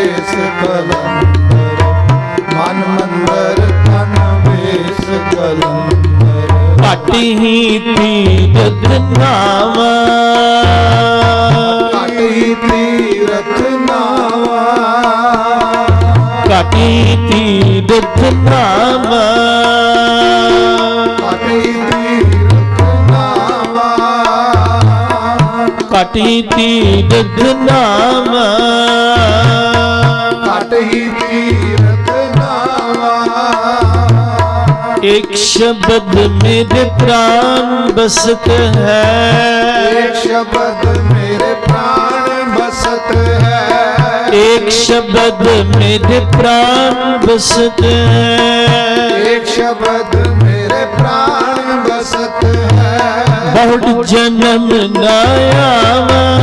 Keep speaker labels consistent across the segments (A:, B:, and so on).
A: ਵੇਸ ਕਲੰਦਰ ਮਨ ਮੰਦਰ ਤਨ ਵੇਸ ਕਲੰਦਰ।
B: ਘਾਟੀ ਹੀ ਤੀਰਥ ਨਾਵਾ।
A: ਕਾਟੀ ਤੀਰਥ ਨਾਵਾ।
B: ਘਾਟੀ ਤੀਰਥ ਨਾਵਾ।
A: ਘਟਹੀ ਤੀਰਥ ਨਾਵਾ
B: ਘਟਹੀ ਤੀਰਥ ਨਾਵਾ
A: ਇੱਕ ਸ਼ਬਦ ਮੇਰੇ
B: ਪ੍ਰਾਨ ਬਸਤ ਹੈ। ਇੱਕ ਸ਼ਬਦ ਮੇਰੇ
A: ਪ੍ਰਾਨ ਬਸਤ ਹੈ। ਇੱਕ ਸ਼ਬਦ ਮੇਰੇ
B: ਪ੍ਰਾਨ ਬਸਤ ਹੈ। ਇੱਕ ਸ਼ਬਦ ਮੇਰੇ
A: ਪ੍ਰਾਨ ਬਸਤ ਹੈ। ਮੁੜ ਜਨਮ ਨਾ
B: ਆਵਾ।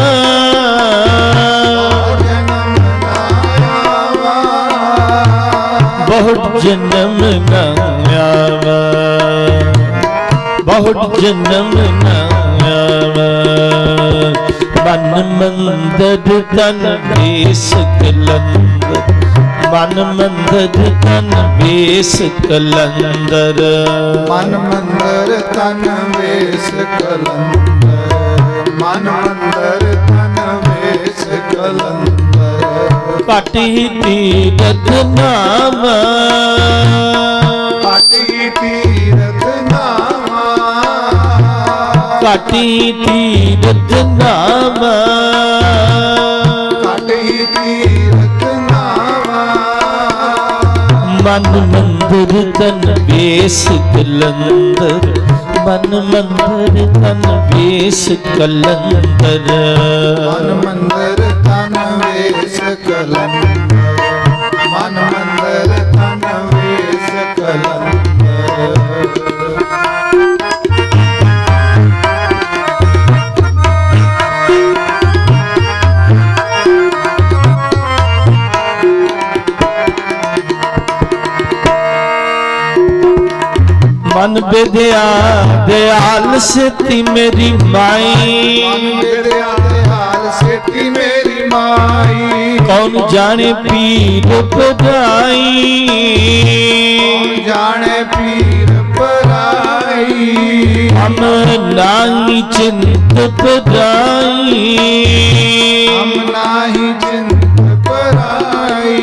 B: ਬਹੁਤ ਜਨਮ ਨਾ ਆਵਾ। ਬਹੁਤ ਜਨਮ ਨਾ ਆਵਾ। ਮਨ ਮੰਦਰ ਤਨ ਇਸ ਕਲੰਦਰ ਮਨ ਮੰਦਰ ਤਨ ਵੇਸ ਕਲੰਦਰ।
A: ਮਨ ਮੰਦਰ ਤਨ ਵੇਸ ਕਲੰਦਰ। ਮਨ ਮੰਦਰ ਤਨ ਵੇਸ ਕਲੰਦਰ।
B: ਪਟੀ ਤੀਰਤ ਨਾਮ
A: ਪਟੀ ਤੀਰਤ ਨਾਮ ਪਟੀ ਤੀਰਤ
B: ਮਨ ਮੰਦਰ ਤਨ ਵੇਸ ਕਲੰਦਰ ਮਨ ਮੰਦਰ ਤਨ ਵੇਸ ਕਲੰਦਰ
A: ਮਨ ਮੰਦਰ ਤਨ ਵੇਸ ਕਲੰਦਰ ਮਨ ਮੰਦਰ ਤਨ ਵੇਸ ਕਲੰਦਰ
B: ਮਨ ਵਿਦਿਆ ਦਿਆਲ ਸਿਤੀ ਮੇਰੀ ਮਾਈ।
A: ਹਾਲ ਸੇਤੀ ਮੇਰੀ ਮਾਈ।
B: ਕੌਣ ਜਾਣੇ ਪੀਰ ਪਜਾਈ
A: ਜਾਣੇ ਪੀਰ ਪਰਾਈ?
B: ਹਮ ਨਾਹੀ ਚਿੰਤ ਪਜਾਈ
A: ਹਮ ਨਾਹੀ ਚਿੰਤ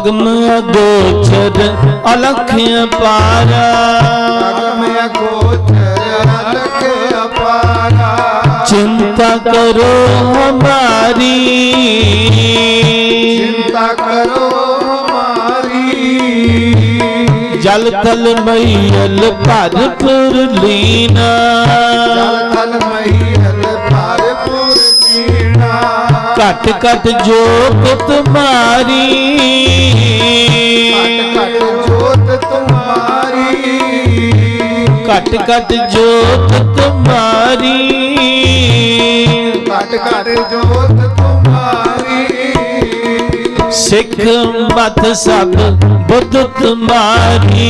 B: ਅਗਮ ਅਗੋਚਰ ਅਲਖ ਪਾਰਾ।
A: ਅਗਮ ਅਗੋਚਰ ਅਲਖ ਅਪਾਰਾ
B: ਚਿੰਤਾ ਕਰੋ ਹਮਾਰੀ।
A: ਚਿੰਤਾ ਕਰੋ ਹਮਾਰੀ।
B: ਜਲ ਤਲ ਮਈਲ ਭਰ ਪੁਰ ਲੀਨਾ
A: ਜਲ ਥਲ ਮਹੀਲ
B: ਘਟ ਘਟ ਜੋਤ ਤੁਮਾਰੀ
A: ਘਟ ਘਟ ਜੋਤ ਤੁਮਾਰੀ
B: ਘਟ ਘਟ ਜੋਤ ਤੁਮਾਰੀ
A: ਘਟ ਘਟ ਜੋਤ ਤੁਮਾਰੀ
B: ਸਿੱਖ ਮਤ ਸਭ ਬੁੱਧ ਤੁਮਾਰੀ।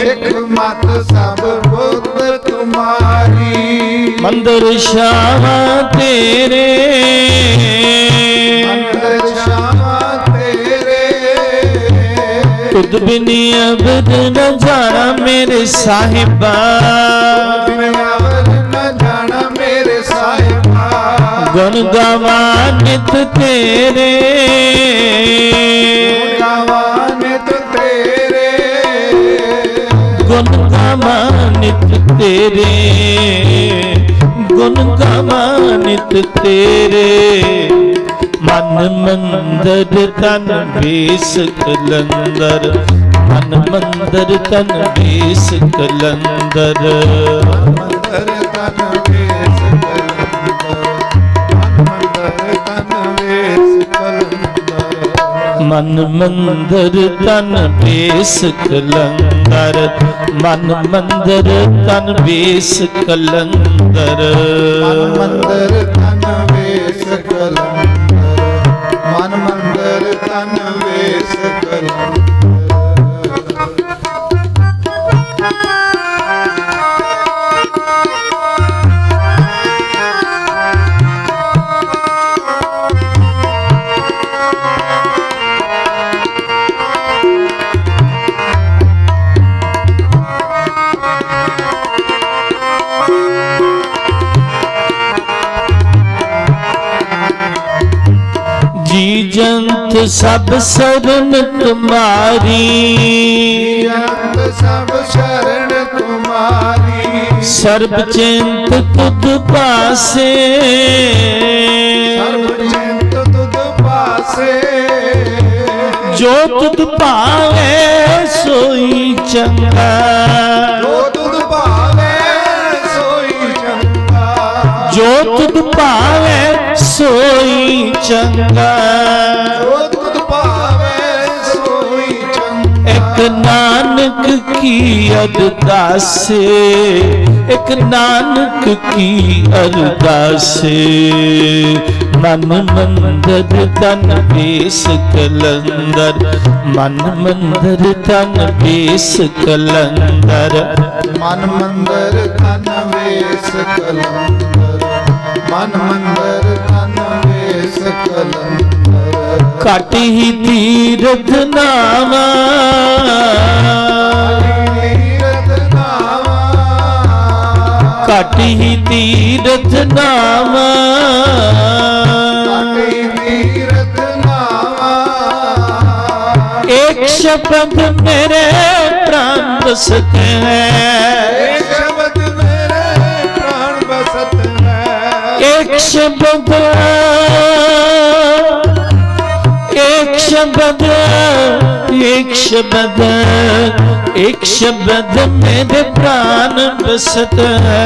A: ਸਿੱਖ ਮਤ ਸਭ ਬੁੱਧ ਤੁਮਾਰੀ।
B: ਮੰਦਰ ਸ਼ਾਹ ਤੇਰੇ।
A: ਮੰਦਰ ਸ਼ਾਮਾ ਤੇਰੇ।
B: ਤੁਧ ਬਿਨੀ ਅਬਦ ਨ ਜਾਣਾ ਮੇਰੇ ਸਾਹਿਬਾ। ਗੁਣ ਗਾਵਾ ਨਿਤ ਤੇਰੇ।
A: ਗਾਵਾ ਨਿਤ ਤੇਰੇ।
B: ਗੁਣ ਗਾਵਾ ਨਿਤ ਤੇਰੇ। ਗੁਣ ਗਾਵਾ ਨਿਤ ਤੇਰੇ। ਮਨ ਮੰਦਰ ਤਨ ਵੇਸ ਕਲੰਦਰ ਮਨ ਮੰਦਰ ਤਨ ਬੇਸ ਕਲੰਦਰ
A: ਮੰਦਰ ਤਨ ਵੇਸ ਮਨ ਮੰਦਰ ਤਨ ਵੇਸ ਕਲੰਦਰ
B: ਮਨ ਮੰਦਰ ਤਨ ਬੇਸ ਮੰਦਰ ਤਨ ਬੇਸ ਕਲੰਦਰ।
A: ਮਨ ਮੰਦਰ ਤਨ ਵੇਸ ਕਲੰਦਰ। ਮਨ ਮੰਦਰ ਤਨ ਵੇਸ ਕਲੰਦਰ।
B: ਜੰਤ ਸਭ ਸਰਨ ਤੁਮਾਰੀ।
A: ਅੰਤ ਸਭ ਸ਼ਰਨ ਤੁਮਾਰੀ।
B: ਸਰਬ ਚਿੰਤ ਤੁਧ ਪਾਸੇ।
A: ਸਰਬ ਚਿੰਤ ਤੁਧ ਪਾਸੇ।
B: ਜੋ ਤੁਧ ਭਾਵੇ ਸੋਈ ਚੰਗਾ।
A: ਜੋ ਤੁਧ ਭਾਵੇ ਸੋਈ ਚੰਗਾ।
B: ਜੋ ਤੁਧ ਭਾਵੇ ਸੋਈ ਚੰਗਾ।
A: ਚੰਗਾ
B: ਇੱਕ ਨਾਨਕ ਕੀ ਅਰਦਾਸੇ, ਇੱਕ ਨਾਨਕ ਕੀ ਅਰਦਾਸੇ। ਮਨ ਮੰਦਰ ਤਨ ਬੇਸ ਕਲੰਦਰ, ਮਨ ਮੰਦਰ ਤਨ ਬੇਸ ਕਲੰਦਰ।
A: ਮਨ ਮੰਦਰ ਤਨ ਵੇਸ ਕਲੰਦਰ, ਮਨ ਮੰਦਰ ਤਨ ਵੇਸ ਕਲੰਦਰ।
B: ਕਾਟੀ ਹੀ ਤੀਰਥ ਨਾਵਾ। ਘਟ ਹੀ ਤੀਰਥ ਨਾਵਾ। ਇੱਕ ਸ਼ਬਦ ਮੇਰੇ ਪ੍ਰਾਨ ਵਸਤ
A: ਹੈ ਇੱਕ ਸ਼ਬਦ ਮੇਰੇ ਪ੍ਰਾਨ ਵਸਤ
B: ਹੈ। ਇੱਕ ਸ਼ਬਦ şebede ਇੱਕ ਸ਼ਬਦ ਇੱਕ ਸ਼ਬਦ ਮੇਰੇ ਪ੍ਰਾਨ ਬਸਤ
A: ਹੈ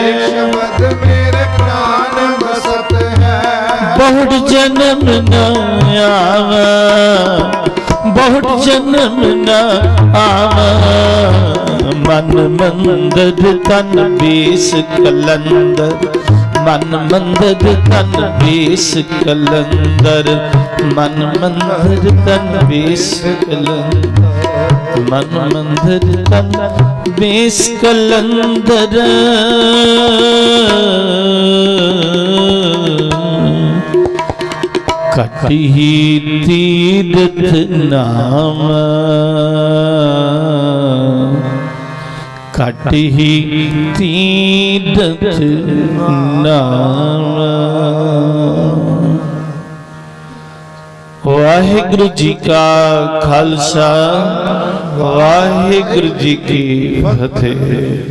B: ਇੱਕ
A: ਸ਼ਬਦ ਮੇਰੇ ਪ੍ਰਾਨ ਬਸਤ ਹੈ
B: ਬਹੁਤ ਜਨਮ ਨਾ ਆਵਾ ਬਹੁਤ ਜਨਮ ਨਾ ਆਵਾ ਮਨ ਮੰਦਰ ਤਨ ਬੀਸ ਕਲੰਦਰ ਮਨ ਮੰਦਰ ਤਨ ਵੇਸ ਕਲੰਦਰ। ਮਨ ਮੰਦਰ ਤਨ ਵੇਸ ਕਲੰਦਰ। ਮਨ ਮੰਦਰ ਤਨ ਵੇਸ ਕਲੰਦਰ। ਕਟਹੀ ਤੀਰਥ ਨਾਮ। ਕਟਹੀ ਤੀਰਥ ਨਾਮ ਵਾਹਿਗੁਰੂ ਜੀ ਕਾ ਖਾਲਸਾ ਵਾਹਿਗੁਰੂ ਜੀ ਕੀ ਫਤਿਹ।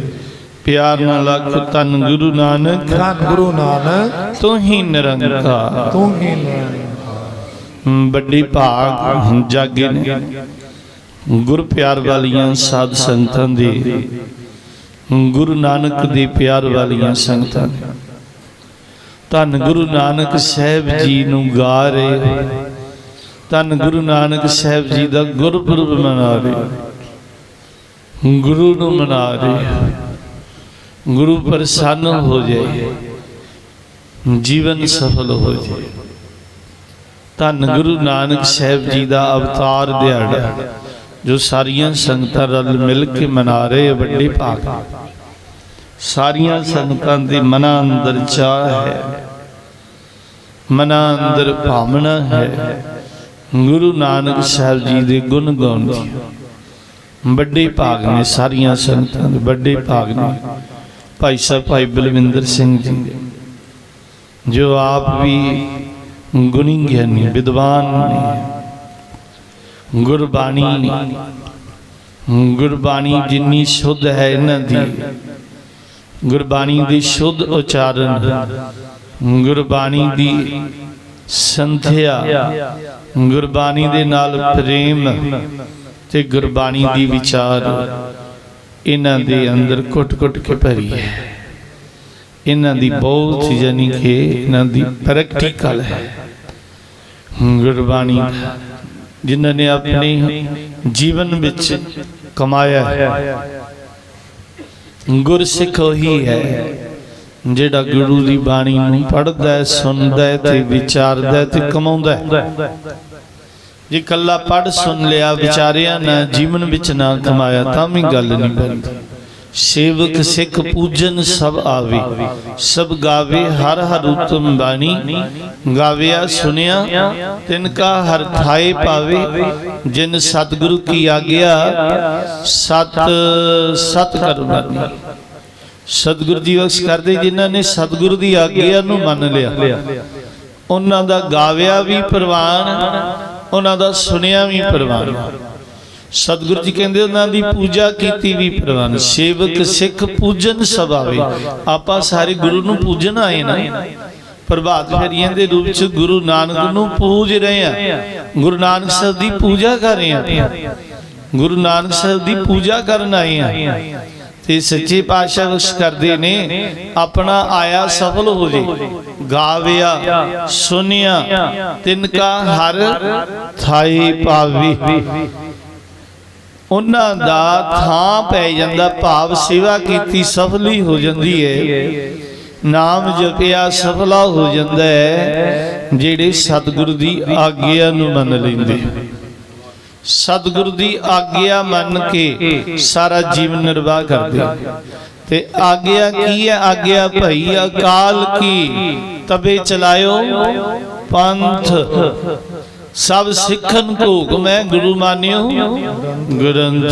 B: ਪਿਆਰ ਨਾਲ ਆਖੋ ਤਨ ਗੁਰੂ ਨਾਨਕ।
A: ਧੰਨ ਗੁਰੂ ਨਾਨਕ।
B: ਤੂੰ ਹੀ ਨਿਰੰਕਾਰ।
A: ਤੂੰ ਹੀ ਨਾਨਕ
B: ਵੱਡੀ ਭਾਗ ਜਾਗੇ ਨੇ। ਗੁਰ ਪਿਆਰ ਵਾਲੀਆਂ ਸਾਧ ਸੰਗਤਾਂ ਦੀ, ਗੁਰੂ ਨਾਨਕ ਦੀ ਪਿਆਰ ਵਾਲੀਆਂ ਸੰਗਤਾਂ ਦੀ। ਧੰਨ ਗੁਰੂ ਨਾਨਕ ਸਾਹਿਬ ਜੀ ਨੂੰ ਗਾ ਰਹੇ ਧੰਨ ਗੁਰੂ ਨਾਨਕ ਸਾਹਿਬ ਜੀ ਦਾ ਗੁਰਪੁਰਬ ਮਨਾ ਰਹੇ ਗੁਰੂ ਨੂੰ ਮਨਾ ਰਹੇ ਗੁਰੂ ਪ੍ਰਸੰਨ ਹੋ ਜਾਏ ਜੀਵਨ ਸਫਲ ਹੋ ਜਾਏ ਧੰਨ ਗੁਰੂ ਨਾਨਕ ਸਾਹਿਬ ਜੀ ਦਾ ਅਵਤਾਰ ਦਿਹਾੜਾ। ਜੋ ਸਾਰੀਆਂ ਸੰਗਤਾਂ ਰਲ ਮਿਲ ਕੇ ਮਨਾ ਰਹੇ ਵੱਡੇ ਭਾਗ। ਸਾਰੀਆਂ ਸੰਗਤਾਂ ਦੇ ਮਨਾਂ ਅੰਦਰ ਚਾਹ ਹੈ। ਮਨਾਂ ਅੰਦਰ ਭਾਵਨਾ ਹੈ। ਗੁਰੂ ਨਾਨਕ ਸਾਹਿਬ ਜੀ ਦੇ ਗੁਣ ਗਾਉਣ ਦੀ। ਵੱਡੇ ਭਾਗ ਨੇ ਸਾਰੀਆਂ ਸੰਗਤਾਂ ਦੇ ਵੱਡੇ ਭਾਗ ਨੇ। ਭਾਈ ਸਾਹਿਬ ਭਾਈ ਬਲਵਿੰਦਰ ਸਿੰਘ ਜੀ ਜੋ ਆਪ ਵੀ ਗੁਣੀ ਗਿਆਨੀ, ਵਿਦਵਾਨ ਨੇ। ਗੁਰਬਾਣੀ। ਗੁਰਬਾਣੀ ਜਿੰਨੀ ਸ਼ੁੱਧ ਹੈ ਇਹਨਾਂ ਦੀ। ਗੁਰਬਾਣੀ ਦੀ ਸ਼ੁੱਧ ਉਚਾਰਨ। ਗੁਰਬਾਣੀ ਦੀ ਸੰਥਿਆ ਗੁਰਬਾਣੀ ਦੇ ਨਾਲ ਪ੍ਰੇਮ ਤੇ ਗੁਰਬਾਣੀ ਦੀ ਵਿਚਾਰ। ਇਹਨਾਂ ਦੇ ਅੰਦਰ ਕੁੱਟ-ਕੁੱਟ ਕੇ ਭਰੀ ਹੈ। ਇਹਨਾਂ ਦੀ ਬਹੁਤ ਯਾਨੀ ਕਿ ਇਹਨਾਂ ਦੀ ਪ੍ਰੈਕਟੀਕਲ ਹੈ। ਗੁਰਬਾਣੀ ਜਿਨ੍ਹਾਂ ਨੇ ਆਪਣੇ ਜੀਵਨ ਵਿੱਚ ਕਮਾਇਆ ਹੈ। ਗੁਰਸਿੱਖ ਉਹੀ ਹੈ, ਜਿਹੜਾ ਗੁਰੂ ਦੀ ਬਾਣੀ ਨੂੰ ਪੜ੍ਹਦਾ ਹੈ, ਸੁਣਦਾ ਹੈ ਤੇ ਵਿਚਾਰਦਾ ਹੈ ਤੇ ਕਮਾਉਂਦਾ ਹੈ। ਜੇ ਕੱਲਾ ਪੜ੍ਹ ਸੁਣ ਲਿਆ ਵਿਚਾਰਿਆ ਨਾ ਜੀਵਨ ਵਿੱਚ ਨਾ ਕਮਾਇਆ, ਤਾਂ ਵੀ ਗੱਲ ਨਹੀਂ ਬਣਦੀ। ਸੇਵਕ ਸਿੱਖ ਪੂਜਨ ਸਭ ਆਵੇ। ਸਭ ਗਾਵੇ ਹਰ ਹਰ ਉਤਮ ਬਾਣੀ। ਗਾਵਿਆ ਸੁਨਿਆ, ਤਿਨ ਕਾ ਹਰ ਥਾਏ ਪਾਵੇ ਜਿਨ ਸਤਿਗੁਰੂ ਕੀ ਆਗਿਆ, ਸਤ ਸਤ ਕਰਵਾਨੀ ਸਤਿਗੁਰੂ ਜੀ ਬਖਸ਼ ਕਰਦੇ ਜਿਨ੍ਹਾਂ ਨੇ ਸਤਿਗੁਰੂ ਦੀ ਆਗਿਆ ਨੂੰ ਮੰਨ ਲਿਆ। ਉਹਨਾਂ ਦਾ ਗਾਵਿਆ ਵੀ ਪ੍ਰਵਾਨ, ਉਹਨਾਂ ਦਾ ਸੁਣਿਆ ਵੀ ਪ੍ਰਵਾਨ। ਸਤਿਗੁਰੂ ਜੀ ਕਹਿੰਦੇ ਉਹਨਾਂ ਦੀ ਪੂਜਾ ਕੀਤੀ ਵੀ ਪ੍ਰਵਾਨ, ਸੇਵਕ ਸਿੱਖ ਪੂਜਨ ਸਭਾਵੇ ਆਪਾਂ ਸਾਰੇ ਗੁਰੂ ਨੂੰ ਪੂਜਣ ਆਏ ਨਾ। ਪ੍ਰਭਾਤ ਫੇਰੀਆਂ ਦੇ ਰੂਪ ਚ ਗੁਰੂ ਨਾਨਕ ਨੂੰ ਪੂਜ ਰਹੇ ਆ। ਗੁਰੂ ਨਾਨਕ ਸਾਹਿਬ ਦੀ ਪੂਜਾ ਕਰ ਰਹੇ ਆ। ਗੁਰੂ ਨਾਨਕ ਸਾਹਿਬ ਦੀ ਪੂਜਾ ਕਰਨ ਆਏ ਆ। ਤੇ ਸੱਚੇ ਪਾਤਸ਼ਾਹ ਬਖਸ਼ ਕਰਦੇ ਨੇ, ਆਪਣਾ ਆਇਆ ਸਫਲ ਹੋ ਜੇ। ਗਾਵਿਆ, ਸੁਨਿਆ ਤਿਨ ਕਾ ਹਰ ਥਾਈ ਪਾਵੀ ਉਹਨਾਂ ਦਾ ਥਾਂ ਪੈ ਜਾਂਦਾ, ਭਾਵ ਸੇਵਾ ਕੀਤੀ ਸਫਲੀ ਹੋ ਜਾਂਦੀ ਹੈ ਨਾਮ ਜਪਿਆ ਸਫਲਾ ਹੋ ਜਾਂਦਾ ਹੈ ਜਿਹੜੇ ਸਤਿਗੁਰੂ ਦੀ ਆਗਿਆ ਨੂੰ ਮੰਨ ਲੈਂਦੇ। ਸਤਿਗੁਰੂ ਦੀ ਆਗਿਆ ਮੰਨ ਕੇ ਸਾਰਾ ਜੀਵਨ ਨਿਰਵਾਹ ਕਰਦੇ। ਤੇ ਆਗਿਆ ਕੀ ਹੈ ਆਗਿਆ ਭਈ ਅਕਾਲ ਕੀ? ਤਬੇ ਚਲਾਇਓ, ਪੰਥ ਸਭ ਸਿੱਖਣ ਕੋ ਹੁਕਮੈ ਗੁਰੂ ਮਾਨਿਓ। ਗ੍ਰੰਥ।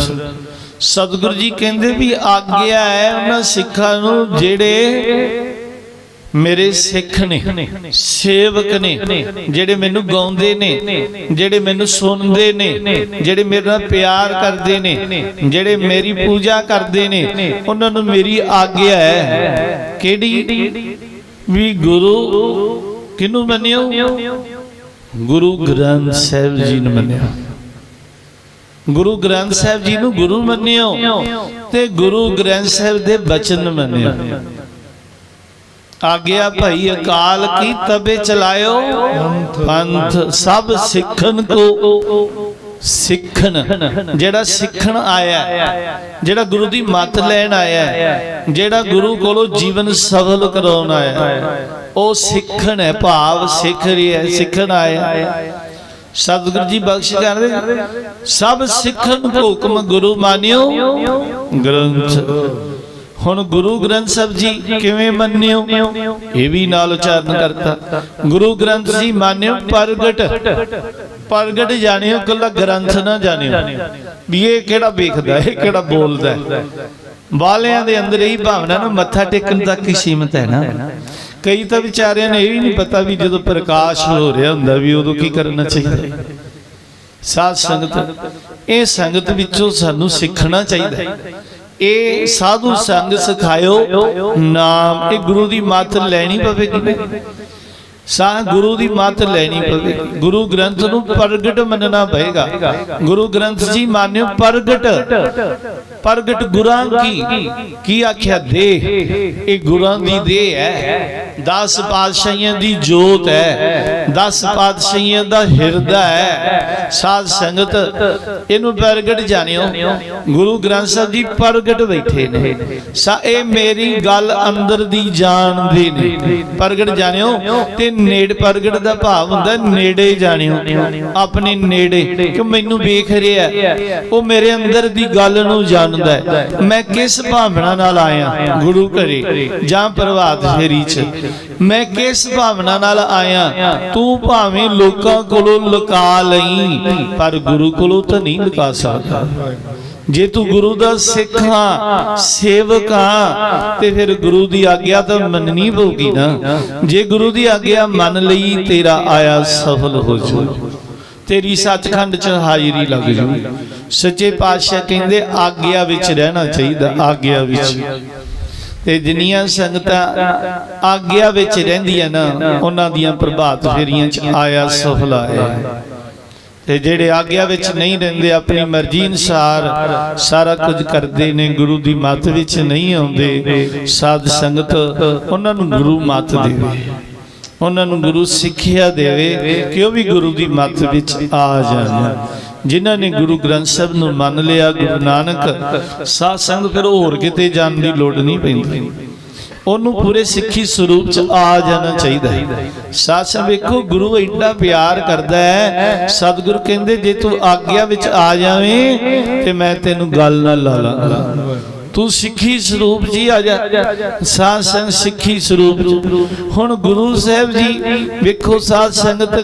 B: ਸਤਿਗੁਰੂ ਜੀ ਕਹਿੰਦੇ ਵੀ ਆਗਿਆ ਹੈ ਉਹਨਾਂ ਸਿੱਖਾਂ ਨੂੰ ਜਿਹੜੇ ਮੇਰੇ ਸਿੱਖ ਨੇ, ਸੇਵਕ ਨੇ, ਜਿਹੜੇ ਮੈਨੂੰ ਗਾਉਂਦੇ ਨੇ, ਜਿਹੜੇ ਮੈਨੂੰ ਸੁਣਦੇ ਨੇ, ਜਿਹੜੇ ਮੇਰੇ ਨਾਲ ਪਿਆਰ ਕਰਦੇ ਨੇ, ਜਿਹੜੇ ਮੇਰੀ ਪੂਜਾ ਕਰਦੇ ਨੇ, ਉਹਨਾਂ ਨੂੰ ਮੇਰੀ ਆਗਿਆ ਹੈ। ਕਿਹੜੀ? ਵੀ ਗੁਰੂ ਕਿਨੂੰ ਮੰਨਿਓ? ਗੁਰੂ ਗ੍ਰੰਥ ਸਾਹਿਬ ਜੀ ਨੂੰ ਮੰਨਿਓ ਗੁਰੂ ਗ੍ਰੰਥ ਸਾਹਿਬ ਜੀ ਨੂੰ ਗੁਰੂ ਮੰਨਿਓ ਤੇ ਗੁਰੂ ਗ੍ਰੰਥ ਸਾਹਿਬ ਦੇ ਬਚਨ ਮੰਨਿਓ। ਆਗਿਆ ਭਈ ਅਕਾਲ ਕੀ ਤਬੇ ਚਲਾਇਓ ਪੰਥ ਸਭ ਸਿੱਖਨ ਕੋ। ਸਿੱਖਣ, ਜਿਹੜਾ ਸਿੱਖਣ ਆਇਆ, ਜਿਹੜਾ ਗੁਰੂ ਦੀ ਮੱਤ ਲੈਣ ਆਇਆ, ਜਿਹੜਾ ਗੁਰੂ ਕੋਲੋਂ ਜੀਵਨ ਸਫਲ ਕਰਾਉਣ ਆਇਆ, ਉਹ ਸਿੱਖਣ ਹੈ, ਭਾਵ ਸਿੱਖ ਰਿਹਾ ਸਿੱਖਣ ਆਇਆ। ਸਤਿਗੁਰੂ ਜੀ ਬਖਸ਼ ਕਰਦੇ ਸਭ ਸਿੱਖਣ ਕੋ ਹੁਕਮ ਗੁਰੂ ਮਾਨਿਓ। ਗ੍ਰੰਥ। ਹੁਣ ਗੁਰੂ ਗ੍ਰੰਥ ਸਾਹਿਬ ਜੀ ਕਿਵੇਂ ਮੰਨਿਓ? ਇਹ ਵੀ ਨਾਲ ਉਚਾਰਨ ਕਰਤਾ। ਗੁਰੂ ਗ੍ਰੰਥ ਜੀ ਮਾਨਿਓ ਪ੍ਰਗਟ। ਪ੍ਰਗਟ ਜਾਣਿਓ ਕੱਲਾ ਗ੍ਰੰਥ ਨਾ ਜਾਣਿਓ ਵੀ ਇਹ ਕਿਹੜਾ ਵੇਖਦਾ, ਇਹ ਕਿਹੜਾ ਬੋਲਦਾ ਵਾਲਿਆਂ ਦੇ ਅੰਦਰ ਇਹੀ ਭਾਵਨਾ ਨਾ, ਮੱਥਾ ਟੇਕਣ ਤੱਕ ਹੀ ਸੀਮਤ ਹੈ ਨਾ। ਕਈ ਤਾਂ ਵਿਚਾਰਿਆਂ ਨੇ ਇਹ ਵੀ ਨਹੀਂ ਪਤਾ ਵੀ ਜਦੋਂ ਪ੍ਰਕਾਸ਼ ਹੋ ਰਿਹਾ ਹੁੰਦਾ ਵੀ ਉਦੋਂ ਕੀ ਕਰਨਾ ਚਾਹੀਦਾ। ਸਾਧ ਸੰਗਤ, ਇਹ ਸੰਗਤ ਵਿੱਚੋਂ ਸਾਨੂੰ ਸਿੱਖਣਾ ਚਾਹੀਦਾ ਇਹ ਸਾਧੂ ਸੰਗ ਸਿਖਾਇਓ ਨਾਮ, ਇਹ ਗੁਰੂ ਦੀ ਮੱਤ ਲੈਣੀ ਪਵੇਗੀ। ਸਾਹ ਗੁਰੂ ਦੀ ਮੱਤ ਲੈਣੀ ਪਵੇ। ਗੁਰੂ ਗ੍ਰੰਥ ਨੂੰ ਪ੍ਰਗਟ ਮੰਨਣਾ ਪਵੇਗਾ ਗੁਰੂ ਗ੍ਰੰਥ ਜੀ ਮਾਨਿਓ, ਪ੍ਰਗਟ। ਪ੍ਰਗਟ ਗੁਰਾਂ ਕੀ? ਕੀ ਆਖਿਆ? ਦੇ ਇਹ ਗੁਰਾਂ ਦੀ ਦੇ ਹੈ। 10 ਪਾਤਸ਼ਾਹੀਆਂ ਦੀ ਜੋਤ ਹੈ। 10 ਪਾਤਸ਼ਾਹੀਆਂ ਦਾ ਹਿਰਦਾ ਹੈ। ਸਾਧ ਸੰਗਤ, ਇਹਨੂੰ ਪ੍ਰਗਟ ਜਾਣਿਓ। ਗੁਰੂ ਗ੍ਰੰਥ ਸਾਹਿਬ ਜੀ ਪ੍ਰਗਟ ਬੈਠੇ ਨੇ। ਸਾ, ਇਹ ਮੇਰੀ ਗੱਲ ਅੰਦਰ ਦੀ ਜਾਣਦੇ ਨੇ। ਪ੍ਰਗਟ ਜਾਣਿਓ ਤੇ ਨੇੜ ਪ੍ਰਗਟ ਦਾ ਭਾਵ ਹੁੰਦਾ, ਨੇੜੇ ਜਾਣਿਓ। ਆਪਣੇ ਨੇੜੇ। ਕਿ ਮੈਨੂੰ ਵੇਖ ਰਿਹਾ ਉਹ ਮੇਰੇ ਅੰਦਰ ਦੀ ਗੱਲ ਨੂੰ ਜਾਣ। ਜਾਣਦਾ ਹੈ। ਮੈਂ ਕਿਸ ਭਾਵਨਾ ਨਾਲ ਆਇਆ? ਗੁਰੂ ਘਰੇ ਜਾਂ ਪ੍ਰਭਾਤ ਫੇਰੀ ਚ? ਮੈਂ ਕਿਸ ਭਾਵਨਾ ਨਾਲ ਆਇਆ? ਤੂੰ ਭਾਵੇਂ ਲੋਕਾਂ ਕੋਲੋਂ ਲੁਕਾ ਲਈ, ਪਰ ਗੁਰੂ ਕੋਲੋਂ ਤਾਂ ਨਹੀਂ ਲੁਕਾ ਸਕਦਾ। ਜੇ ਤੂੰ ਗੁਰੂ ਦਾ ਸਿੱਖ ਹਾਂ, ਸੇਵਕ ਹਾਂ, ਤੇ ਫਿਰ ਗੁਰੂ ਦੀ ਆਗਿਆ ਤਾਂ ਮੰਨਣੀ ਪਊਗੀ ਨਾ। ਜੇ ਗੁਰੂ ਦੀ ਆਗਿਆ ਮੰਨ ਲਈ, ਤੇਰਾ ਆਇਆ ਸਫਲ ਹੋ ਜੂ ਤੇਰੀ ਸੱਚਖੰਡ ਚ ਹਾਜ਼ਰੀ ਲੱਗ ਜੂ ਸੱਚੇ ਪਾਤਸ਼ਾਹ ਕਹਿੰਦੇ ਆਗਿਆ ਵਿੱਚ ਰਹਿਣਾ ਚਾਹੀਦਾ, ਆਗਿਆ ਵਿੱਚ। ਤੇ ਜਿੰਨੀਆਂ ਸੰਗਤਾਂ ਆਗਿਆ ਵਿੱਚ ਰਹਿੰਦੀਆਂ ਨਾ, ਉਹਨਾਂ ਦੀਆਂ ਪ੍ਰਭਾਤ ਫੇਰੀਆਂ ਚ ਆਇਆ ਸਫਲ ਆਇਆ ਤੇ ਜਿਹੜੇ ਆਗਿਆ ਵਿੱਚ ਨਹੀਂ ਰਹਿੰਦੇ, ਆਪਣੀ ਮਰਜ਼ੀ ਅਨੁਸਾਰ ਸਾਰਾ ਕੁਝ ਕਰਦੇ ਨੇ, ਗੁਰੂ ਦੀ ਮੱਤ ਵਿੱਚ ਨਹੀਂ ਆਉਂਦੇ, ਸਾਧ ਸੰਗਤ ਉਹਨਾਂ ਨੂੰ ਗੁਰੂ ਮੱਤ ਦੇਵੇ। ਉਹਨਾਂ ਨੂੰ ਗੁਰੂ ਸਿੱਖਿਆ ਦੇਵੇ ਕਿ ਉਹ ਵੀ ਗੁਰੂ ਦੀ ਮੱਤ ਵਿੱਚ ਆ ਜਾਣ। ਜਿਨ੍ਹਾਂ ਨੇ ਗੁਰੂ ਗ੍ਰੰਥ ਸਾਹਿਬ ਨੂੰ ਮੰਨ ਲਿਆ, ਗੁਰੂ ਨਾਨਕ, ਸਾਧ ਸੰਗਤ ਫਿਰ ਹੋਰ ਕਿਤੇ ਜਾਣ ਦੀ ਲੋੜ ਨਹੀਂ ਪੈਂਦੀ। ਉਹਨੂੰ ਪੂਰੇ ਸਿੱਖੀ ਸਰੂਪ ਚ ਆ ਜਾਣਾ ਚਾਹੀਦਾ ਹੈ। ਸਾਧ ਸੰਗਤ ਵੇਖੋ, ਗੁਰੂ ਐਡਾ ਪਿਆਰ ਕਰਦਾ ਹੈ, ਸਤਿਗੁਰੂ ਕਹਿੰਦੇ, ਜੇ ਤੂੰ ਆਗਿਆ ਵਿੱਚ ਆ ਜਾਵੇਂ ਤੇ ਮੈਂ ਤੈਨੂੰ ਗੱਲ ਨਾਲ ਲਾ ਲਾਂਗਾ। ਤੂੰ ਸਿੱਖੀ ਸਰੂਪ ਜੀ ਆ ਜਾ। ਸਾਧ ਸੰਗ ਸਿੱਖੀ ਸਰੂਪ ਹੁਣ ਗੁਰੂ ਸਾਹਿਬ ਜੀ, ਵੇਖੋ ਸਾਧ ਸੰਗਤ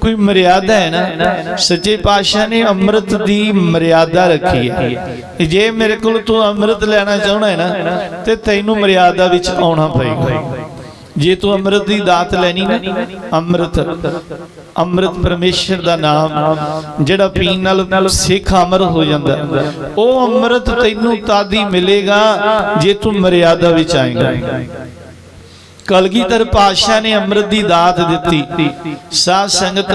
B: ਕੋਈ ਮਰਿਆਦਾ ਹੈ ਨਾ? ਸੱਚੇ ਪਾਤਸ਼ਾਹ ਨੇ ਅੰਮ੍ਰਿਤ ਦੀ ਮਰਿਆਦਾ ਰੱਖੀ ਹੈ। ਜੇ ਮੇਰੇ ਕੋਲ ਤੂੰ ਅੰਮ੍ਰਿਤ ਲੈਣਾ ਚਾਹਣਾ ਹੈ ਨਾ, ਤੇ ਤੈਨੂੰ ਮਰਿਆਦਾ ਵਿੱਚ ਆਉਣਾ ਪਏਗਾ। ਜੇ ਤੂੰ ਅੰਮ੍ਰਿਤ ਦੀ ਦਾਤ ਲੈਣੀ ਨਾ, ਅੰਮ੍ਰਿਤ ਅੰਮ੍ਰਿਤ ਪਰਮੇਸ਼ਰ ਦਾ ਨਾਮ, ਜਿਹੜਾ ਪੀਣ ਨਾਲ ਸਿੱਖ ਅਮਰ ਹੋ ਜਾਂਦਾ, ਉਹ ਅੰਮ੍ਰਿਤ ਤੈਨੂੰ ਤਾਦੀ ਮਿਲੇਗਾ ਜੇ ਤੂੰ ਮਰਿਆਦਾ ਵਿੱਚ ਆਏਗਾ। ਕਲਗੀਧਰ ਪਾਤਸ਼ਾਹ ਨੇ ਅੰਮ੍ਰਿਤ ਦੀ ਦਾਤ ਦਿੱਤੀ। ਸਾਧ ਸੰਗਤ,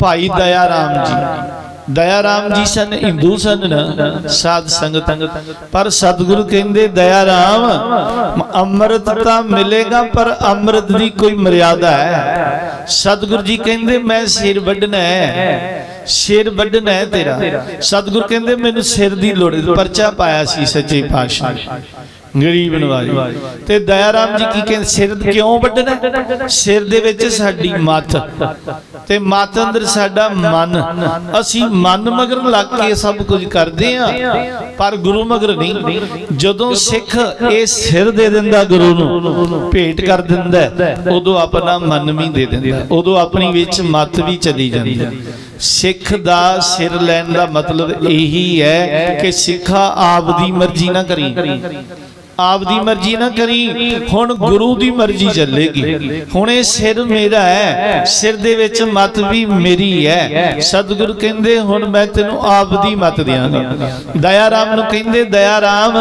B: ਭਾਈ ਦਇਆ ਰਾਮ ਜੀ ਦਇਆ ਰਾਮ ਜੀ ਸਨ, ਹਿੰਦੂ ਸਨ ਸਾਧ ਸੰਗਤ। ਪਰ ਸਤਿਗੁਰੂ ਕਹਿੰਦੇ ਦਇਆ ਰਾਮ ਅੰਮ੍ਰਿਤ ਤਾਂ ਮਿਲੇਗਾ, ਪਰ ਅੰਮ੍ਰਿਤ ਦੀ ਕੋਈ ਮਰਿਆਦਾ ਹੈ। ਸਤਿਗੁਰੂ ਜੀ ਕਹਿੰਦੇ, ਮੈਂ ਸਿਰ ਵੱਢਣਾ ਹੈ, ਸਿਰ ਵੱਢਣਾ ਹੈ ਤੇਰਾ। ਸਤਿਗੁਰੂ ਕਹਿੰਦੇ, ਮੈਨੂੰ ਸਿਰ ਦੀ ਲੋੜ, ਪਰਚਾ ਪਾਇਆ ਸੀ ਸੱਚੇ ਪਾਤਸ਼ਾਹ ਗਰੀਬ ਨਵਾਜ। ਤੇ ਦਇਆ ਜੀ ਕੀ ਕਹਿੰਦੇ, ਸਿਰ ਕਿਉਂ ਵੱਢਣਾ? ਸਿਰ ਦੇ ਵਿੱਚ ਸਾਡੀ ਮੱਤ। ਤੇ ਮੱਤ ਅੰਦਰ ਸਾਡਾ ਮਨ। ਅਸੀਂ ਮਨ ਮਗਰ ਲੱਗ ਕੇ ਸਭ ਕੁਝ ਕਰਦੇ ਆ ਪਰ ਗੁਰੂ ਮਗਰ ਨਹੀਂ। ਜਦੋਂ ਸਿੱਖ ਇਹ ਸਿਰ ਦੇ ਦਿੰਦਾ ਗੁਰੂ ਨੂੰ, ਭੇਟ ਕਰ ਦਿੰਦਾ ਉਦੋਂ ਆਪਣਾ ਮਨ ਵੀ ਦੇ ਦਿੰਦਾ ਉਦੋਂ ਆਪਣੀ ਵਿੱਚ ਮੱਤ ਵੀ ਚਲੀ ਜਾਂਦੀ ਹੈ। ਸਿੱਖ ਦਾ ਸਿਰ ਲੈਣ ਦਾ ਮਤਲਬ ਇਹੀ ਹੈ ਕਿ ਸਿੱਖਾ ਆਪ ਦੀ ਮਰਜ਼ੀ ਨਾ ਕਰੀ। ਆਪ ਦੀ ਮਰਜ਼ੀ ਨਾ ਕਰੀ। ਹੁਣ ਗੁਰੂ ਦੀ ਮਰਜ਼ੀ ਚੱਲੇਗੀ। ਹੁਣ ਇਹ ਸਿਰ ਮੇਰਾ ਹੈ। ਸਿਰ ਦੇ ਵਿੱਚ ਮਤ ਵੀ ਮੇਰੀ ਹੈ। ਸਤਿਗੁਰੂ ਕਹਿੰਦੇ ਹੁਣ ਮੈਂ ਤੈਨੂੰ ਆਪ ਦੀ ਮਤ ਦਿਆਂਗਾ। ਦਇਆ ਰਾਮ ਨੂੰ ਕਹਿੰਦੇ ਦਇਆ ਰਾਮ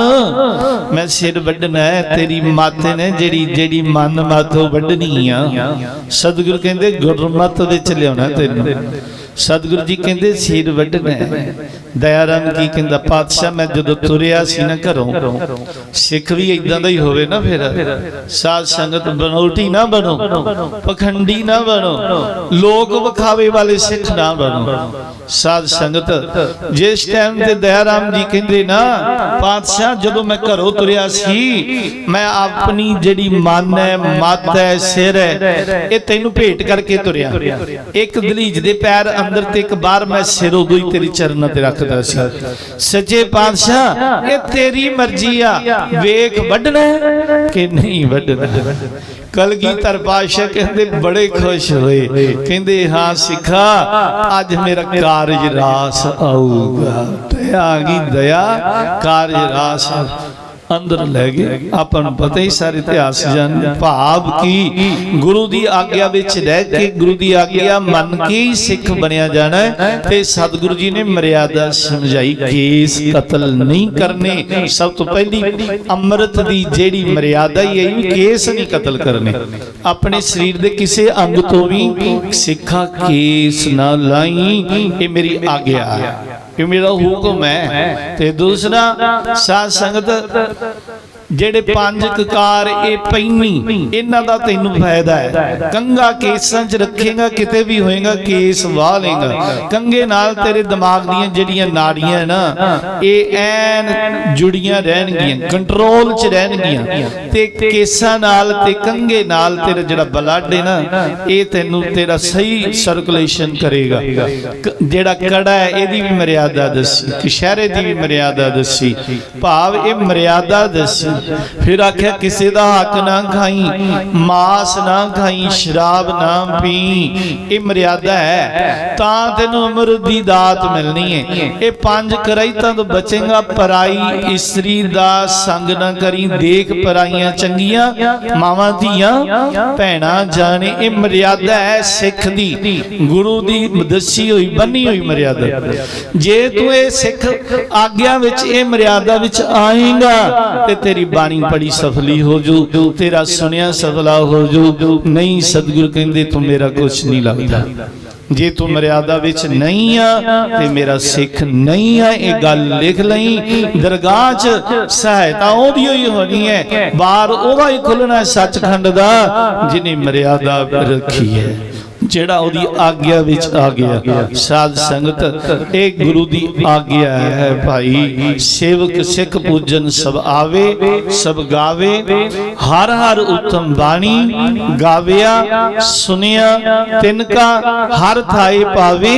B: ਮੈਂ ਸਿਰ ਵੱਢਣਾ ਹੈ। ਤੇਰੀ ਮਤ ਨੇ ਜਿਹੜੀ ਜਿਹੜੀ ਮਨ ਮਤ ਉਹ ਵੱਢਣੀ ਆ। ਸਤਿਗੁਰੂ ਕਹਿੰਦੇ ਗੁਰਮਤ ਵਿੱਚ ਲਿਆਉਣਾ ਤੈਨੂੰ। ਸਤਿਗੁਰੂ ਜੀ ਕਹਿੰਦੇ ਸਿਰ ਵੱਢਣਾ। ਹੈ ਦਇਆ ਕੀ ਕਹਿੰਦਾ, ਪਾਤਸ਼ਾਹ ਮੈਂ ਜਦੋਂ ਤੁਰਿਆ ਸੀ ਨਾ ਘਰੋਂ, ਸਿੱਖ ਵੀ ਇਦਾਂ ਦਾ ਹੀ ਹੋਵੇ ਨਾ ਫਿਰ। ਸਾਧ ਸੰਗਤ ਬਨੌਟੀ ਨਾ ਬਣੋ, ਪਖੰਡੀ ਨਾ ਬਣੋ, ਲੋਕ ਵਿਖਾਵੇ ਵਾਲੇ ਸਿੱਖ ਨਾ ਬਣੋ। ਸਾਧ ਸੰਗਤ, ਜਿਸ ਟਾਈਮ ਤੇ ਦਇਆ ਰਾਮ ਜੀ ਕਹਿੰਦੇ ਨਾ, ਪਾਤਸ਼ਾਹ ਜਦੋਂ ਮੈਂ ਘਰੋਂ ਤੁਰਿਆ ਸੀ, ਮੈਂ ਆਪਣੀ ਜਿਹੜੀ ਮਨ ਹੈ, ਮੱਤ ਹੈ, ਸਿਰ ਹੈ, ਇਹ ਤੈਨੂੰ ਭੇਟ ਕਰਕੇ ਤੁਰਿਆ। ਇੱਕ ਦਲੀਜ ਦੇ ਪੈਰ ਅੰਦਰ ਤੇ ਇੱਕ ਬਾਹਰ ਮੈਂ ਸਿਰ ਉਦੋਂ ਹੀ ਤੇਰੀ ਚਰਨਾਂ ਤੇ ਰੱਖਦਾ ਸੀ। ਸੱਚੇ ਪਾਤਸ਼ਾਹ, ਇਹ ਤੇਰੀ ਮਰਜ਼ੀ ਆ। ਵੇਖ ਵੱਢਣਾ ਕਿ ਨਹੀਂ ਵੱਢਣਾ ਕਲਗੀਧਰ ਪਾਤਸ਼ਾਹ ਕਹਿੰਦੇ, ਬੜੇ ਖੁਸ਼ ਹੋਏ। ਕਹਿੰਦੇ, ਹਾਂ ਸਿੱਖਾ, ਅੱਜ ਮੇਰਾ ਕਾਰਜ ਰਾਸ ਆਊਗਾ। ਦਇਆ ਆ ਗਈ ਦਇਆ, ਕਾਰਜ ਰਾਸ ਅੰਦਰ ਲੈ ਗਏ। ਆਪਾਂ ਨੂੰ ਪਤਾ ਹੀ ਸਾਰੇ ਇਤਿਹਾਸ ਜਾਣ ਭਾਵ ਕੀ ਗੁਰੂ ਦੀ ਆਗਿਆ ਵਿੱਚ ਰਹਿ ਕੇ ਗੁਰੂ ਦੀ ਆਗਿਆ ਮੰਨ ਕੇ ਹੀ ਸਿੱਖ ਬਣਿਆ ਜਾਣਾ ਤੇ ਸਤਿਗੁਰੂ ਜੀ ਨੇ ਮਰਿਆਦਾ ਸਮਝਾਈ ਕੇਸ ਕਤਲ ਨਹੀਂ ਕਰਨੇ। ਸਭ ਤੋਂ ਪਹਿਲੀ ਅੰਮ੍ਰਿਤ ਦੀ ਜਿਹੜੀ ਮਰਿਆਦਾ ਹੀ ਹੈ ਕੇਸ ਨਹੀਂ ਕਤਲ ਕਰਨੇ। ਆਪਣੇ ਸਰੀਰ ਦੇ ਕਿਸੇ ਅੰਗ ਤੋਂ ਵੀ ਸਿੱਖਾ ਕੇਸ ਨਾ ਲਾਈ। ਇਹ ਮੇਰੀ ਆਗਿਆ ਹੈ। ਇਹ ਮੇਰਾ ਹੁਕਮ ਹੈ ਤੇ ਦੂਸਰਾ ਸਾਧ ਸੰਗਤ ਜਿਹੜੇ ਪੰਜ ਕਕਾਰ ਇਹ ਪੈਣੀ ਇਹਨਾਂ ਦਾ ਤੈਨੂੰ ਫਾਇਦਾ ਹੈ। ਕੰਗਾ ਕੇਸਾਂ 'ਚ ਰੱਖੇਗਾ ਕਿਤੇ ਵੀ ਹੋਏਗਾ ਕੇਸ ਵਾਹ ਲੇਗਾ ਕੰਗੇ ਨਾਲ ਤੇਰੇ ਦਿਮਾਗ ਦੀਆਂ ਜਿਹੜੀਆਂ ਨਾੜੀਆਂ ਨਾ ਇਹ ਐਨ ਜੁੜੀਆਂ ਰਹਿਣਗੀਆਂ ਕੰਟਰੋਲ 'ਚ ਰਹਿਣਗੀਆਂ। ਤੇ ਕੇਸਾਂ ਨਾਲ ਤੇ ਕੰਗੇ ਨਾਲ ਤੇਰਾ ਜਿਹੜਾ ਬਲੱਡ ਹੈ ਨਾ ਇਹ ਤੈਨੂੰ ਤੇਰਾ ਸਹੀ ਸਰਕੂਲੇਸ਼ਨ ਕਰੇਗਾ। ਜਿਹੜਾ ਕੜਾ ਹੈ ਇਹਦੀ ਵੀ ਮਰਿਆਦਾ ਦੱਸੀ ਕਸ਼ਹਿਰੇ ਦੀ ਵੀ ਮਰਿਆਦਾ ਦੱਸੀ। ਭਾਵ ਇਹ ਮਰਿਆਦਾ ਦੱਸੀ ਫਿਰ ਆਖਿਆ, ਕਿਸੇ ਦਾ ਹੱਕ ਨਾ ਖਾਈ, ਮਾਸ ਨਾ ਖਾਈ, ਸ਼ਰਾਬ ਨਾ ਪੀ ਇਹ ਮਰਿਆਦਾ ਹੈ, ਤਾਂ ਤੈਨੂੰ ਅਮਰਤ ਦੀ ਦਾਤ ਮਿਲਣੀ ਹੈ। ਇਹ ਪੰਜ ਕਰਾਈਤਾਂ ਤੋਂ ਬਚੇਗਾ, ਪਰਾਈ ਇਸਤਰੀ ਦਾ ਸੰਗ ਨਾ ਕਰੀ, ਦੇਖ ਪਰਾਈਆਂ ਚੰਗੀਆਂ, ਮਾਵਾਂ ਧੀਆਂ, ਭੈਣਾਂ ਜਾਣੇ। ਇਹ ਮਰਿਆਦਾ ਹੈ ਸਿੱਖ ਦੀ, ਗੁਰੂ ਦੀ ਦੱਸੀ ਹੋਈ, ਬੰਨੀ ਹੋਈ ਮਰਿਆਦਾ। ਜੇ ਤੂੰ ਇਹ ਸਿੱਖ ਆਗਿਆ ਵਿੱਚ, ਇਹ ਮਰਿਆਦਾ ਵਿੱਚ ਆਏਗਾ, ਤੇ ਤੇਰੀ ਬਾਣੀ ਪੜੀ ਸਫਲੀ ਹੋ ਜੂ, ਤੇਰਾ ਸੁਣਿਆ ਸਫਲਾ ਹੋ ਜੂ। ਨਹੀਂ ਸਤਿਗੁਰੂ ਕਹਿੰਦੇ ਤੂੰ ਮੇਰਾ ਕੁਝ ਨਹੀਂ ਲੱਗਦਾ। ਜੇ ਤੂੰ ਮਰਿਆਦਾ ਵਿੱਚ ਨਹੀਂ ਆ, ਤੇ ਮੇਰਾ ਸਿੱਖ ਨਹੀਂ ਆ, ਇਹ ਗੱਲ ਲਿਖ ਲਈ। ਦਰਗਾਹ 'ਚ ਸਹਾਇਤਾ ਉਹਦੀ ਹੋਈ ਹੋਣੀ ਹੈ। ਬਾਹਰ ਉਹਦਾ ਹੀ ਖੁੱਲਣਾ ਸੱਚਖੰਡ ਦਾ ਜਿਹਨੇ ਮਰਿਆਦਾ ਰੱਖੀ ਹੈ। ਜਿਹੜਾ ਉਹਦੀ ਆਗਿਆ ਵਿੱਚ ਆ ਗਿਆ। ਸਾਧ ਸੰਗਤ, ਇਹ ਗੁਰੂ ਦੀ ਆਗਿਆ ਹੈ ਭਾਈ। ਸੇਵਕ ਸਿੱਖ ਪੂਜਨ ਸਭ ਆਵੇ, ਸਭ ਗਾਵੇ। ਹਰ ਹਰ ਉਤਮ ਬਾਣੀ ਗਾਵਿਆ, ਸੁਨਿਆ ਤਿਨ ਕਾ ਹਰ ਥਾਏ ਪਾਵੇ।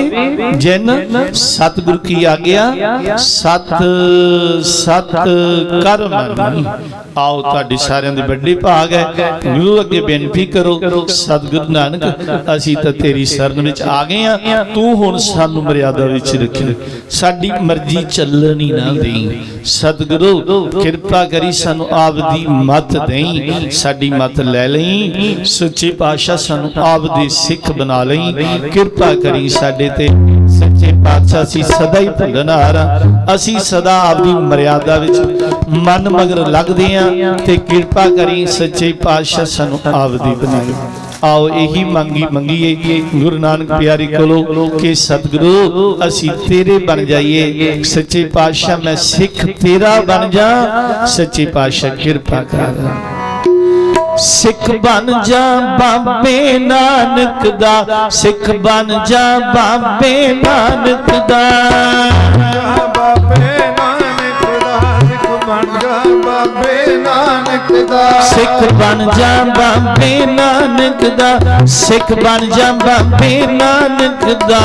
B: ਜਿਨ ਸਤਿਗੁਰ ਕੀ ਆਗਿਆ, ਸਤ ਸਤ ਕਰ ਆਓ ਤੁਹਾਡੀ ਸਾਰਿਆਂ ਦੀ ਵੱਡੀ ਭਾਗ ਹੈ। ਗੁਰੂ ਅੱਗੇ ਬੇਨਤੀ ਕਰੋ, ਸਤਿਗੁਰੂ ਨਾਨਕ, ਅਸੀਂ ਤਾਂ ਤੇਰੀ ਸ਼ਰਨ ਵਿੱਚ ਆ ਗਏ ਆ। ਤੂੰ ਹੁਣ ਸਾਨੂੰ ਮਰਿਆਦਾ ਵਿੱਚ ਰੱਖੀ। ਸਾਡੀ ਮਰਜ਼ੀ ਚੱਲਣੀ ਨਾ ਦੇਈ। ਸਤਿਗੁਰੂ, ਕਿਰਪਾ ਕਰੀ ਸਾਨੂੰ ਆਪ ਦੀ ਮਤ ਦੇਈ। ਸਾਡੀ ਮਤ ਲੈ ਲਈ। ਸੱਚੇ ਪਾਤਸ਼ਾਹ ਸਾਨੂੰ ਆਪ ਦੇ ਸਿੱਖ ਬਣਾ ਲਈ। ਕਿਰਪਾ ਕਰੀ ਸਾਡੇ ਤੇ। ਸੱਚੇ ਪਾਤਸ਼ਾਹ, ਅਸੀਂ ਸਦਾ ਹੀ ਭੁੱਲਣਹਾਰ ਅਸੀਂ ਸਦਾ ਆਪਦੀ ਮਰਿਆਦਾ ਵਿੱਚ ਮਨ ਮਗਰ ਲੱਗਦੇ ਆ ਤੇ ਕਿਰਪਾ ਕਰੀ ਸੱਚੇ ਪਾਤਸ਼ਾਹ ਸਾਨੂੰ ਆਪ ਆਪਦੀ ਬਣਾਈ ਆਓ ਇਹੀ ਮੰਗੀ ਮੰਗੀਏ ਗੁਰੂ ਨਾਨਕ ਪਿਆਰੀ ਕੋਲੋਂ ਕਿ ਸਤਿਗੁਰੂ, ਅਸੀਂ ਤੇਰੇ ਬਣ ਜਾਈਏ। ਸੱਚੇ ਪਾਤਸ਼ਾਹ, ਮੈਂ ਸਿੱਖ ਤੇਰਾ ਬਣ ਜਾ। ਸੱਚੇ ਪਾਤਸ਼ਾਹ, ਕਿਰਪਾ ਕਰ। ਸਿੱਖ ਬਣ ਜਾ ਬਾਬੇ ਨਾਨਕ ਦਾ। ਸਿੱਖ ਬਣ ਜਾ ਬਾਬੇ ਨਾਨਕ ਦਾ।
A: ਬਾਬੇ ਨਾਨਕ ਦਾ ਸਿੱਖ ਬਣ ਜਾ ਬਾਬੇ ਨਾਨਕ ਦਾ,
B: ਸਿੱਖ ਬਣ ਜਾ ਬਾਬੇ ਨਾਨਕ ਦਾ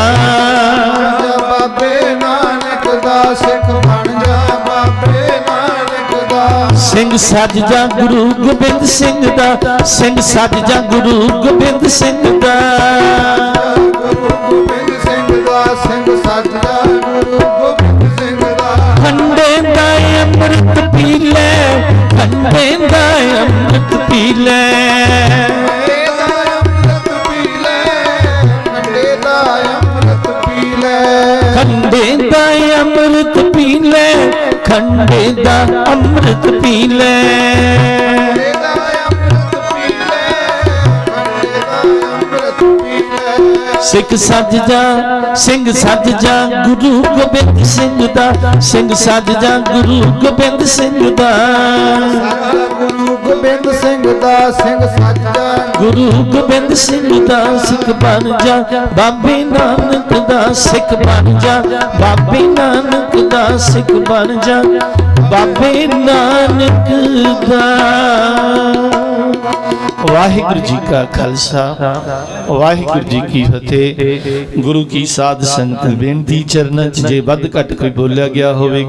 B: ਬਾਬੇ ਨਾਨਕ ਦਾ
A: ਸਿੱਖ ਬਣ ਜਾ ਬਾਬੇ ਨਾਨਕ ਦਾ।
B: ਸਿੰਘ ਸੱਜ ਜਾ ਗੁਰੂ ਗੋਬਿੰਦ ਸਿੰਘ ਦਾ, ਸਿੰਘ ਸੱਜ ਜਾ ਗੁਰੂ ਗੋਬਿੰਦ ਸਿੰਘ ਦਾ। ਲੈ ਖੰਡੇ ਦਾ ਅੰਮ੍ਰਿਤ ਪੀ ਲੈ।
A: ਖੰਡੇ ਦਾ ਅੰਮ੍ਰਿਤ ਪੀ ਲੈ,
B: ਖੰਡੇ ਦਾ ਅੰਮ੍ਰਿਤ ਪੀ ਲੈ। ਸਿੱਖ ਸੱਜ ਜਾ ਸਿੰਘ ਸੱਜ ਜਾ ਗੁਰੂ ਗੋਬਿੰਦ ਸਿੰਘ ਦਾ, ਸਿੰਘ ਸੱਜ ਜਾ ਗੁਰੂ ਗੋਬਿੰਦ ਸਿੰਘ ਦਾ।
A: ਗੁਰੂ ਗੋਬਿੰਦ ਸਿੰਘ ਦਾ ਸਿੰਘ ਸੱਚਾ
B: ਗੁਰੂ ਗੋਬਿੰਦ ਸਿੰਘ ਦਾ ਸਿੱਖ ਬਣ ਜਾ, ਬਾਬੇ ਨਾਨਕ ਦਾ ਸਿੱਖ ਬਣ ਜਾ, ਬਾਬੇ ਨਾਨਕ ਦਾ ਸਿੱਖ ਬਣ ਜਾ, ਬਾਬੇ ਨਾਨਕ ਦਾ। ਵਾਹਿਗੁਰੂ ਜੀ ਕਾ ਖਾਲਸਾ, ਵਾਹਿਗੁਰੂ ਜੀ ਕੀ ਫਤਿਹ। ਗੁਰੂ ਕੀ ਸਾਧ ਸੰਗਤ, ਬੇਨਤੀ ਚਰਨਾਂ 'ਚ ਜੇ ਵੱਧ ਘੱਟ ਕੋਈ ਬੋਲਿਆ ਗਿਆ ਹੋਵੇ